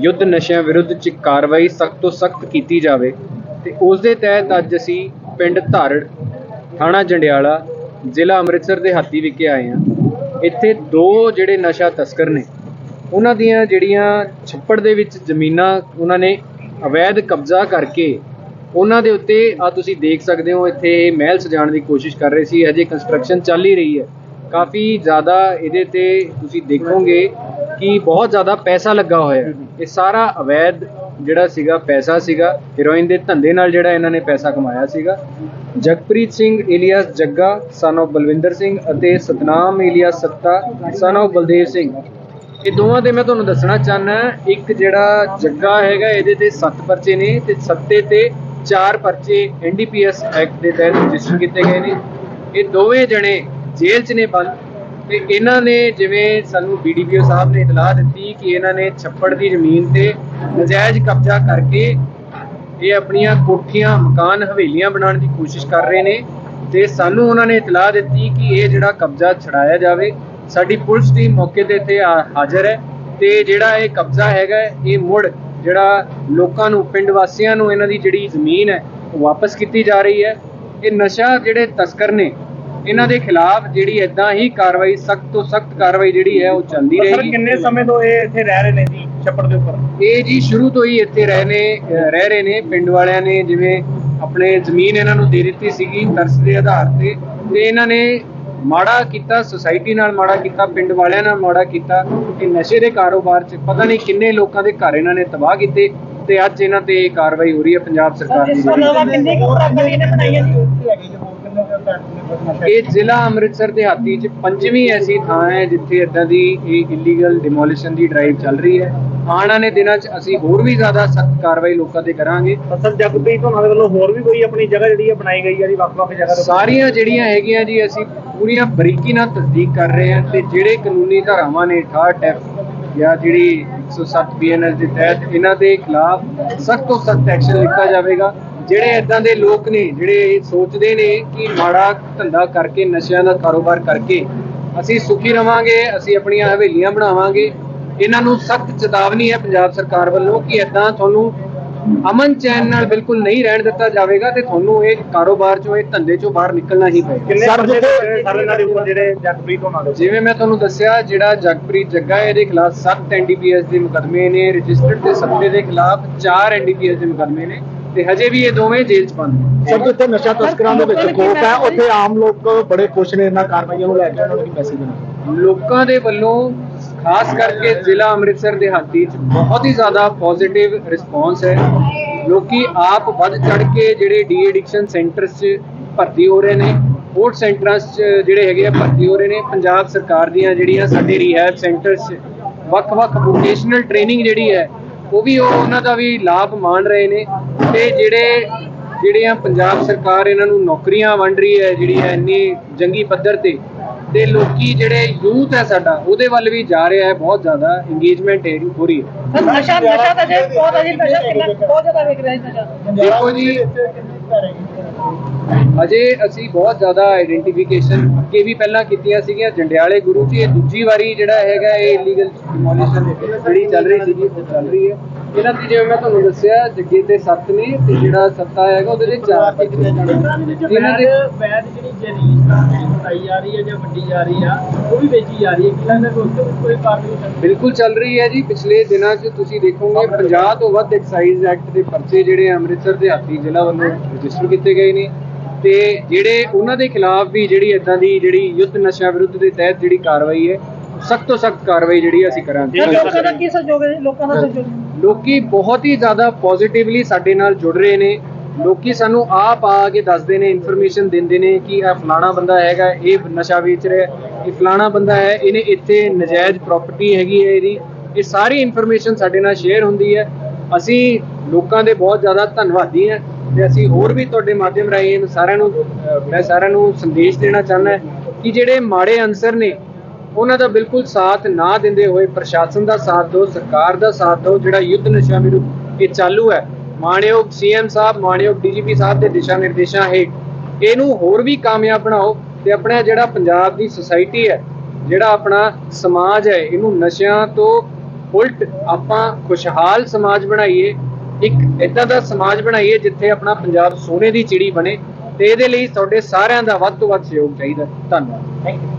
ਯੁੱਧ ਨਸ਼ਿਆਂ ਵਿਰੁੱਧ ਚ ਕਾਰਵਾਈ ਸਖਤ ਤੋਂ ਸਖਤ ਕੀਤੀ ਜਾਵੇ ਤੇ ਉਸ ਦੇ ਤਹਿਤ ਅੱਜ ਅਸੀਂ ਪਿੰਡ ਧਾਰੜ, ਥਾਣਾ ਜੰਡਿਆਲਾ, ਜ਼ਿਲ੍ਹਾ ਅੰਮ੍ਰਿਤਸਰ ਦੇ ਹਾਤੀ ਵਿਖੇ ਆਏ ਹਾਂ। ਇੱਥੇ ਦੋ ਜਿਹੜੇ ਨਸ਼ਾ ਤਸਕਰ ਨੇ, ਉਹਨਾਂ ਦੀਆਂ ਜਿਹੜੀਆਂ ਛੱਪੜ ਦੇ ਵਿੱਚ ਜ਼ਮੀਨਾਂ ਉਹਨਾਂ ਨੇ ਅਵੈਧ ਕਬਜ਼ਾ ਕਰਕੇ ਉਹਨਾਂ ਦੇ ਉੱਤੇ ਆ ਤੁਸੀਂ ਦੇਖ ਸਕਦੇ ਹੋ, ਇੱਥੇ ਮਹਿਲ ਸਜਾਉਣ ਦੀ ਕੋਸ਼ਿਸ਼ ਕਰ ਰਹੇ ਸੀ, ਅਜੇ ਕੰਸਟਰਕਸ਼ਨ ਚੱਲ ਹੀ ਰਹੀ ਹੈ। ਕਾਫੀ ਜ਼ਿਆਦਾ ਇਹਦੇ ਤੇ ਤੁਸੀਂ ਦੇਖੋਗੇ ਕਿ ਬਹੁਤ ਜ਼ਿਆਦਾ ਪੈਸਾ ਲੱਗਾ ਹੋਇਆ ਇਹ ਸਾਰਾ ਅਵੈਧ ਜਿਹੜਾ ਸੀਗਾ, ਪੈਸਾ ਸੀਗਾ ਹੀਰੋਇਨ ਦੇ ਧੰਦੇ ਨਾਲ ਜਿਹੜਾ ਇਹਨਾਂ ਨੇ ਪੈਸਾ ਕਮਾਇਆ ਸੀਗਾ। Jagpreet Singh alias Jagga son of Balwinder Singh ਅਤੇ ਸਤਨਾਮ ਇਲੀਅਸ ਸੱਤਾ ਸਨ of ਬਲਦੇਵ ਸਿੰਘ। ਇਹ ਦੋਵਾਂ ਦੇ ਮੈਂ ਤੁਹਾਨੂੰ ਦੱਸਣਾ ਚਾਹਨਾ ਇੱਕ ਜਿਹੜਾ ਜੱਗਾ ਹੈਗਾ, ਇਹਦੇ ਤੇ 7 ਪਰਚੇ ਨੇ ਤੇ ਸੱਤੇ ਤੇ 4 ਪਰਚੇ ਐਨਡੀਪੀਐਸ ਐਕਟ ਦੇ ਤਹਿਤ ਰਜਿਸਟਰ ਕੀਤੇ ਗਏ ਨੇ। ਇਹ ਦੋਵੇਂ ਜਣੇ ਜੇਲ੍ਹ 'ਚ ਨੇ ਬੰਦ। ਤੇ ਇਹਨਾਂ ਨੇ ਜਿਵੇਂ ਸਾਨੂੰ ਬੀਡੀਪੀਓ ਸਾਹਿਬ ਨੇ ਇਤਲਾਹ ਦਿੱਤੀ ਕਿ ਇਹਨਾਂ ਨੇ ਛੱਪੜ ਦੀ ਜ਼ਮੀਨ ਤੇ ਨਜਾਇਜ਼ ਕਬਜ਼ਾ ਕਰਕੇ ਇਹ ਆਪਣੀਆਂ ਕੋਠੀਆਂ, ਮਕਾਨ, ਹਵੇਲੀਆਂ ਬਣਾਉਣ ਦੀ ਕੋਸ਼ਿਸ਼ ਕਰ ਰਹੇ ਨੇ ਤੇ ਸਾਨੂੰ ਉਹਨਾਂ ਨੇ ਇਤਲਾਹ ਦਿੱਤੀ ਕਿ ਇਹ ਜਿਹੜਾ ਕਬਜ਼ਾ ਛਡਾਇਆ ਜਾਵੇ। ਸਾਡੀ ਪੁਲਿਸ ਟੀਮ ਮੌਕੇ ਤੇ ਇੱਥੇ ਆ- ਹਾਜ਼ਰ ਹੈ ਤੇ ਜਿਹੜਾ ਇਹ ਕਬਜ਼ਾ ਹੈਗਾ, ਇਹ ਮੁੜ ਜਿਹੜਾ ਲੋਕਾਂ ਨੂੰ, ਪਿੰਡ ਵਾਸੀਆਂ ਨੂੰ ਇਹਨਾਂ ਦੀ ਜਿਹੜੀ ਜ਼ਮੀਨ ਹੈ, ਉਹ ਵਾਪਸ ਕੀਤੀ ਜਾ ਰਹੀ ਹੈ। ਇਹ ਨਸ਼ਾ ਜਿਹੜੇ ਤਸਕਰ ਨੇ ਇਹਨਾਂ ਦੇ ਖਿਲਾਫ ਜਿਹੜੀ ਇਦਾਂ ਹੀ ਕਾਰਵਾਈ ਸਖਤ ਤੋਂ ਸਖਤ ਕਾਰਵਾਈ ਜਿਹੜੀ ਹੈ ਉਹ ਚੱਲਦੀ ਸਰ ਰਹੇਗੀ। ਕਿੰਨੇ ਸਮੇਂ ਤੋਂ ਇਹ ਇੱਥੇ ਰਹਿ ਰਹੇ ਨੇ ਜੀ ਛੱਪੜ ਦੇ ਉੱਪਰ? ਇਹ ਜੀ ਸ਼ੁਰੂ ਤੋਂ ਹੀ ਇੱਥੇ ਰਹੇ ਨੇ ਰਹਿ ਰਹੇ ਨੇ। ਪਿੰਡ ਵਾਲਿਆਂ ਨੇ ਜਿਵੇਂ ਆਪਣੇ ਜ਼ਮੀਨ ਇਹਨਾਂ ਨੂੰ ਦੇ ਦਿੱਤੀ ਸੀਗੀ ਤਰਸ ਦੇ ਆਧਾਰ ਤੇ ਤੇ ਇਹਨਾਂ ਨੇ ਮਾੜਾ ਕੀਤਾ ਸੁਸਾਇਟੀ ਨਾਲ ਮਾੜਾ ਕੀਤਾ ਪਿੰਡ ਵਾਲਿਆਂ ਨਾਲ ਮਾੜਾ ਕੀਤਾ। ਕਿ ਨਸ਼ੇ ਦੇ ਕਾਰੋਬਾਰ 'ਚ ਪਤਾ ਨਹੀਂ ਕਿੰਨੇ ਲੋਕਾਂ ਦੇ ਘਰ ਇਹਨਾਂ ਨੇ ਤਬਾਹ ਕੀਤੇ ਤੇ ਅੱਜ ਇਹਨਾਂ ਤੇ ਇਹ ਕਾਰਵਾਈ ਹੋ ਰਹੀ ਹੈ ਪੰਜਾਬ ਸਰਕਾਰ ਦੀ ਜਿਹੜੀ। ਕਿੰਨੇ ਕੁ ਬਰਾਬਰ ਇਹਨੇ ਬਣਾਈਆਂ ਜੀ? ਇਹ ਜ਼ਿਲ੍ਹਾ ਅੰਮ੍ਰਿਤਸਰ ਦੇ ਹਾਤੀ 'ਚ ਪੰਜਵੀਂ ਐਸੀ ਥਾਂ ਹੈ ਜਿੱਥੇ ਇਦਾਂ ਦੀ ਇਹ ਇਲੀਗਲ ਡਿਮੋਲੀਸ਼ਨ ਦੀ ਡਰਾਈਵ ਚੱਲ ਰਹੀ ਹੈ। ਆਉਣ ਵਾਲੇ ਦਿਨਾਂ 'ਚ ਅਸੀਂ ਹੋਰ ਵੀ ਜ਼ਿਆਦਾ ਸਖਤ ਕਾਰਵਾਈ ਲੋਕਾਂ ਤੇ ਕਰਾਂਗੇ। ਸਰ ਜਗਪ੍ਰੀਤ ਹੋਣਾ ਦੇ ਵੱਲੋਂ ਹੋਰ ਵੀ ਕੋਈ ਆਪਣੀ ਜਗ੍ਹਾ ਜਿਹੜੀ ਹੈ ਬਣਾਈ ਗਈ ਹੈ ਜੀ ਵੱਖ-ਵੱਖ ਜਗ੍ਹਾ ਤੇ? ਸਾਰੀਆਂ ਜਿਹੜੀਆਂ ਹੈਗੀਆਂ ਜੀ ਅਸੀਂ ਪੂਰੀਆਂ ਬਰੀਕੀ ਨਾਲ ਤਸਦੀਕ ਕਰ ਰਹੇ ਹਾਂ ਤੇ ਜਿਹੜੇ ਕਾਨੂੰਨੀ ਧਾਰਾਵਾਂ ਨੇ 68 ਐਫ ਜਾਂ ਜਿਹੜੀ 107 ਬੀਐਨਐਸ ਦੇ ਤਹਿਤ ਇਹਨਾਂ ਦੇ ਖਿਲਾਫ ਸਖਤ ਤੋਂ ਸਖਤ ਐਕਸ਼ਨ ਲਿੱਤਾ ਜਾਵੇਗਾ। ਜਿਹੜੇ ਇਦਾਂ ਦੇ ਲੋਕ ਨੇ ਜਿਹੜੇ ਇਹ ਸੋਚਦੇ ਨੇ ਕਿ ਮਾੜਾ ਧੰਦਾ ਕਰਕੇ ਨਸ਼ਿਆਂ ਦਾ ਕਾਰੋਬਾਰ ਕਰਕੇ ਅਸੀਂ ਸੁਖੀ ਰਵਾਂਗੇ ਅਸੀਂ ਆਪਣੀਆਂ ਹਵੇਲੀਆਂ ਬਣਾਵਾਂਗੇ ਇਹਨਾਂ ਨੂੰ ਸਖਤ ਚੇਤਾਵਨੀ ਹੈ ਪੰਜਾਬ ਸਰਕਾਰ ਵੱਲੋਂ ਕਿ ਇਦਾਂ ਤੁਹਾਨੂੰ ਅਮਨ ਚੈਨ ਨਾਲ ਬਿਲਕੁਲ ਨਹੀਂ ਰਹਿਣ ਦਿੱਤਾ ਜਾਵੇਗਾ ਤੇ ਤੁਹਾਨੂੰ ਇਹ ਕਾਰੋਬਾਰ ਚੋਂ ਇਹ ਧੰਦੇ ਚੋਂ ਬਾਹਰ ਨਿਕਲਣਾ ਹੀ ਪਏਗਾ ਕਿੰਨੇ ਪਰਚੇ ਦੇ ਸਰ ਇਹਨਾਂ ਦੇ ਉੱਪਰ ਜਿਹੜੇ ਜਗਪ੍ਰੀਤ ਹੋਣਾ ਦੇ ਉੱਪਰ? ਜਿਵੇਂ ਮੈਂ ਤੁਹਾਨੂੰ ਦੱਸਿਆ ਜਿਹੜਾ ਜਗਪ੍ਰੀਤ ਜੱਗਾ ਹੈ ਇਹਦੇ ਖਿਲਾਫ 7 ਐਨਡੀਪੀਐਸ ਦੇ ਮੁਕੱਦਮੇ ਨੇ ਰਜਿਸਟਰਡ ਤੇ ਸੱਤੇ ਦੇ ਖਿਲਾਫ 4 ਐਨਡੀਪੀਐਸ ਦੇ ਮੁਕੱਦਮੇ ਨੇ ਤੇ ਹਜੇ ਵੀ ਇਹ ਦੋਵੇਂ ਜੇਲ੍ਹ 'ਚ ਬੰਦ ਨੇ। ਸਭ ਤੋਂ ਇੱਥੇ ਨਸ਼ਾ ਤਸਕਰਾਂ ਦੇ ਵਿੱਚ ਖੋਫ ਹੈ ਉੱਥੇ ਆਮ ਲੋਕ ਬੜੇ ਖੁਸ਼ ਨੇ ਇਹਨਾਂ ਕਾਰਵਾਈਆਂ ਨੂੰ ਲੈ ਕੇ ਉਹਨਾਂ ਨੂੰ ਕੀ ਮੈਸੇਜ ਦੇਣਾ? ਲੋਕਾਂ ਦੇ ਵੱਲੋਂ ਖਾਸ ਕਰਕੇ ਜ਼ਿਲ੍ਹਾ ਅੰਮ੍ਰਿਤਸਰ ਦੇ ਹਾਤੀ 'ਚ ਬਹੁਤ ਹੀ ਜ਼ਿਆਦਾ ਪੋਜ਼ਿਟਿਵ ਰਿਸਪੌਂਸ ਹੈ। ਲੋਕੀ ਆਪ ਵੱਧ ਚੜ ਕੇ ਜਿਹੜੇ ਡੀ ਐਡਿਕਸ਼ਨ ਸੈਂਟਰਸ 'ਚ ਭਰਤੀ ਹੋ ਰਹੇ ਨੇ ਸਪੋਰਟ ਸੈਂਟਰਾਂ 'ਚ ਜਿਹੜੇ ਹੈਗੇ ਆ ਭਰਤੀ ਹੋ ਰਹੇ ਨੇ ਪੰਜਾਬ ਸਰਕਾਰ ਦੀਆਂ ਜਿਹੜੀਆਂ ਸਾਡੇ ਰਿਹੈਬ ਸੈਂਟਰਸ 'ਚ ਵੱਖ-ਵੱਖ ਵੋਕੇਸ਼ਨਲ ਟ੍ਰੇਨਿੰਗ ਜਿਹੜੀ ਹੈ ਉਹ ਵੀ ਉਹ ਉਹਨਾਂ ਦਾ ਵੀ ਲਾਭ ਮਾਣ ਰਹੇ ਨੇ। ਤੇ ਜਿਹੜੇ ਜਿਹੜੀਆਂ ਪੰਜਾਬ ਸਰਕਾਰ ਇਹਨਾਂ ਨੂੰ ਨੌਕਰੀਆਂ ਵੰਡ ਰਹੀ ਹੈ ਜਿਹੜੀ ਹੈ ਇੰਨੀ ਜੰਗੀ ਪੱਧਰ ਤੇ ਤੇ ਲੋਕੀ ਜਿਹੜੇ ਯੂਥ ਹੈ ਸਾਡਾ ਉਹਦੇ ਵੱਲ ਵੀ ਜਾ ਰਿਹਾ ਹੈ ਬਹੁਤ ਜ਼ਿਆਦਾ ਇੰਗੇਜਮੈਂਟ ਹੈ ਹੋ ਰਹੀ ਹੈ। ਨਸ਼ਾ ਨਸ਼ਾ ਤਾਂ ਜੇ ਬਹੁਤ ਅਜੇ ਨਸ਼ਾ ਕਿੰਨਾ ਬਹੁਤ ਜ਼ਿਆਦਾ ਵਿਕ ਰਿਹਾ ਹੈ ਨਸ਼ਾ। ਦੇਖੋ ਜੀ ਅਜੇ ਅਸੀਂ ਬਹੁਤ ਜ਼ਿਆਦਾ ਆਈਡੈਂਟੀਫਿਕੇਸ਼ਨ ਅੱਗੇ ਵੀ ਪਹਿਲਾਂ ਕੀਤੀਆਂ ਸੀਗੀਆਂ ਜੰਡਿਆਲੇ ਗੁਰੂ ਜੀ ਇਹ ਦੂਜੀ ਵਾਰੀ ਜਿਹੜਾ ਹੈਗਾ ਇਹ ਇਲੀਗਲ ਡਿਮੋਲੀਸ਼ਨ ਜਿਹੜੀ ਚੱਲ ਰਹੀ ਸੀਗੀ ਉਹ ਚੱਲ ਰਹੀ ਹੈ। ਇਹਨਾਂ ਦੀ ਜਿਵੇਂ ਮੈਂ ਤੁਹਾਨੂੰ ਦੱਸਿਆ ਜੱਗੇ ਤੇ ਸੱਤ ਨੇ ਤੇ ਜਿਹੜਾ ਸੱਤਾ ਹੈਗਾ ਉਹਦੇ ਤੇ ਚਾਰ ਇਹਨਾਂ ਦੇ ਵੈਦ ਜਿਹੜੀ ਜਰੀ ਜਾ ਰਹੀ ਹੈ ਜਾਂ ਵੱਡੀ ਜਾ ਰਹੀ ਆ ਉਹ ਵੀ ਵੇਚੀ ਜਾ ਰਹੀ ਹੈ। ਕਿਹਨਾਂ ਦਾ ਕੋਈ ਕਾਰਵਾਈ ਨਹੀਂ ਬਿਲਕੁਲ ਚੱਲ ਰਹੀ ਹੈ ਜੀ। ਪਿਛਲੇ ਦਿਨਾਂ 'ਚ ਤੁਸੀਂ ਦੇਖੋਗੇ 50 ਤੋਂ ਵੱਧ ਐਕਸਾਈਜ਼ ਐਕਟ ਦੇ ਪਰਚੇ ਜਿਹੜੇ ਅੰਮ੍ਰਿਤਸਰ ਦੇ ਹਾਤੀ ਜ਼ਿਲ੍ਹਾ ਵੱਲੋਂ ਰਜਿਸਟਰ ਕੀਤੇ ਗਏ ਨੇ ਤੇ ਜਿਹੜੇ ਉਹਨਾਂ ਦੇ ਖਿਲਾਫ ਵੀ ਜਿਹੜੀ ਇਦਾਂ ਦੀ ਜਿਹੜੀ ਯੁੱਧ ਨਸ਼ਾ ਵਿਰੁੱਧ ਦੇ ਤਹਿਤ ਜਿਹੜੀ ਕਾਰਵਾਈ ਹੈ ਸਖਤ ਤੋਂ ਸਖਤ ਕਾਰਵਾਈ ਜਿਹੜੀ ਅਸੀਂ ਕਰਾਂਗੇ। ਲੋਕਾਂ ਦਾ ਕੀ ਸਹਿਯੋਗ ਹੈ? ਲੋਕਾਂ ਦਾ ਸਹਿਯੋਗ ਲੋਕੀ ਬਹੁਤ ਹੀ ਜ਼ਿਆਦਾ ਪੋਜ਼ਿਟਿਵਲੀ ਸਾਡੇ ਨਾਲ ਜੁੜ ਰਹੇ ਨੇ। ਲੋਕੀ ਸਾਨੂੰ ਆਪ ਆ ਕੇ ਦੱਸਦੇ ਨੇ ਇਨਫੋਰਮੇਸ਼ਨ ਦਿੰਦੇ ਨੇ ਕਿ ਇਹ ਫਲਾਣਾ ਬੰਦਾ ਹੈਗਾ ਇਹ ਨਸ਼ਾ ਵੇਚ ਰਿਹਾ ਇਹ ਫਲਾਣਾ ਬੰਦਾ ਹੈ ਇਹਨੇ ਇੱਥੇ ਨਜਾਇਜ਼ ਪ੍ਰਾਪਰਟੀ ਹੈਗੀ ਹੈ ਇਹਦੀ। ਇਹ ਸਾਰੀ ਇਨਫੋਰਮੇਸ਼ਨ ਸਾਡੇ ਨਾਲ ਸ਼ੇਅਰ ਹੁੰਦੀ ਹੈ। ਅਸੀਂ ਲੋਕਾਂ ਦੇ ਬਹੁਤ ਜ਼ਿਆਦਾ ਧੰਨਵਾਦੀ ਹਾਂ। ਤੇ ਅਸੀਂ ਹੋਰ ਵੀ ਤੁਹਾਡੇ ਮਾਧਿਅਮ ਰਾਹੀਂ ਸਾਰਿਆਂ ਨੂੰ ਮੈਂ ਸਾਰਿਆਂ ਨੂੰ ਸੰਦੇਸ਼ ਦੇਣਾ ਚਾਹੁੰਦਾ ਕਿ ਜਿਹੜੇ ਮਾੜੇ ਅਨਸਰ ਨੇ, ਉਹਨਾਂ ਦਾ ਬਿਲਕੁਲ ਸਾਥ ਨਾ ਦਿੰਦੇ ਹੋਏ ਪ੍ਰਸ਼ਾਸਨ ਦਾ ਸਾਥ ਦਿਓ, ਸਰਕਾਰ ਦਾ ਸਾਥ ਦਿਓ, ਜਿਹੜਾ ਯੁੱਧ ਨਸ਼ਾ ਵਿਰੁੱਧ ਇਹ ਚਾਲੂ ਹੈ। ਮਾਣਯੋਗ ਸੀਐਮ ਸਾਹਿਬ, ਮਾਣਯੋਗ ਡੀਜੀਪੀ ਸਾਹਿਬ ਦੇ ਦਿਸ਼ਾ ਨਿਰਦੇਸ਼ਾਂ ਹੇਠ ਇਹਨੂੰ ਹੋਰ ਵੀ ਕਾਮਯਾਬ ਬਣਾਓ ਤੇ ਆਪਣਾ ਜਿਹੜਾ ਪੰਜਾਬ ਦੀ ਸੁਸਾਇਟੀ ਹੈ, ਜਿਹੜਾ ਆਪਣਾ ਸਮਾਜ ਹੈ, ਇਹਨੂੰ ਨਸ਼ਿਆਂ ਤੋਂ ਉਲਟ ਆਪਾਂ ਖੁਸ਼ਹਾਲ ਸਮਾਜ ਬਣਾਈਏ। ਇੱਕ ਇਦਾਂ ਦਾ ਸਮਾਜ ਬਣਾਈਏ ਜਿੱਥੇ ਆਪਣਾ ਪੰਜਾਬ ਸੋਨੇ ਦੀ ਚਿੜੀ ਬਣੇ ਤੇ ਇਹਦੇ ਲਈ ਤੁਹਾਡੇ ਸਾਰਿਆਂ ਦਾ ਵੱਧ ਤੋਂ ਵੱਧ ਸਹਿਯੋਗ ਚਾਹੀਦਾ ਧੰਨਵਾਦ। Thank you